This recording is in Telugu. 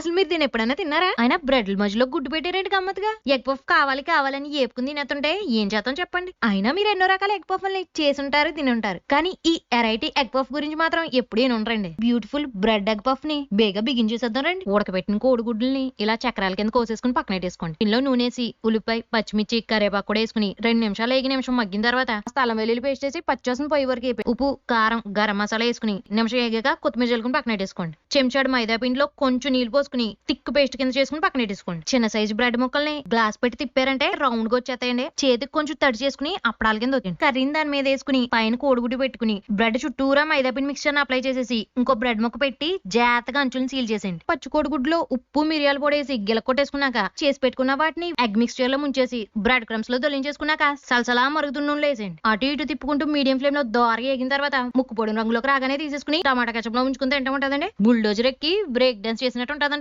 అసలు మీరు దీని ఎప్పుడైనా తిన్నారా? ఆయన బ్రెడ్ మధ్యలో గుడ్డు పెట్టారంటే గమ్మత్తుగా. ఎగ్ పఫ్ కావాలి కావాలని ఏపుకుని తినేస్తుంటే ఏం చేద్దాం చెప్పండి. అయినా మీరు ఎన్నో రకాల ఎగ్ పఫ్ని చేసి ఉంటారు తిని ఉంటారు కానీ ఈ వెరైటీ ఎగ్ పఫ్ గురించి మాత్రం ఎప్పుడు ఉండరండి బ్యూటిఫుల్ బ్రెడ్ ఎగ్ పఫ్ని బేగా బిగించేసేద్దాం రండి. ఉడకబెట్టిన కోడిగుడ్లని ఇలా చక్రాల కింద కోసేసుకుని పక్కన పెట్టేసుకోండి. ఇందులో నూనెసి ఉల్లిపాయ పచ్చిమిర్చి కరేపాకు కూడా వేసుకుని రెండు నిమిషాలు ఏగి నిమిషం మగ్గిన తర్వాత స్థలం వెల్లుల్లి పేస్ట్ వేసి పచ్చోసిన పొయ్యి వరకు వేపి ఉప్పు కారం గరం మసాలా వేసుకుని నిమిషం వేగాక కొత్తిమీర చల్లుకుని పక్కన పెట్టేసుకోండి. చెంచాడు మైదా పిండిలో కొంచెం నీళ్ళు పోసుకుని థిక్ పేస్ట్ కింద చేసుకుని పక్కన పెట్టేసుకోండి. చిన్న సైజు బ్రెడ్ ముక్కల్ని గ్లాస్ పెట్టి తిప్పారంటే రౌండ్గా వచ్చేస్తాయండి. చేతికి కొంచెం తడి చేసుకుని అప్పడాల కింద వచ్చండి కర్రీని దాని మీద వేసుకుని పైన కోడిగుడ్డు పెట్టుకుని బ్రెడ్ చుట్టూరా మైదా పిండి మిక్చర్ అప్లై చేసేసి ఇంకో బ్రెడ్ ముక్క పెట్టి జాగ్రత్తగా అంచులను సీల్ చేసేయండి. పచ్చి కోడిగుడ్లో ఉప్పు మిరియాల పొడి వేసి గిల కొట్టేసుకున్నాక చేసి పెట్టుకున్న వాటిని ఎగ్ మిక్స్చర్లో ముంచేసి బ్రెడ్ క్రమ్స్లో దొలించేసుకున్నాక సలసలా మరుగుతున్న నూనెలో వేసేయండి. అటు ఇటు తిప్పుకుంటూ మీడియం ఫ్లేమ్లో దోరగా ఎగిన తర్వాత ముక్కు పొడి రంగులోకి రాగానే తీసేసుకుని టమాటా కచ్చప్లో ఉంచుకుని తింటా ఉంటదండి. బుల్డోజర్ ఎక్కి బ్రేక్ డాన్స్ చేసినట్టు ఉంటదండి.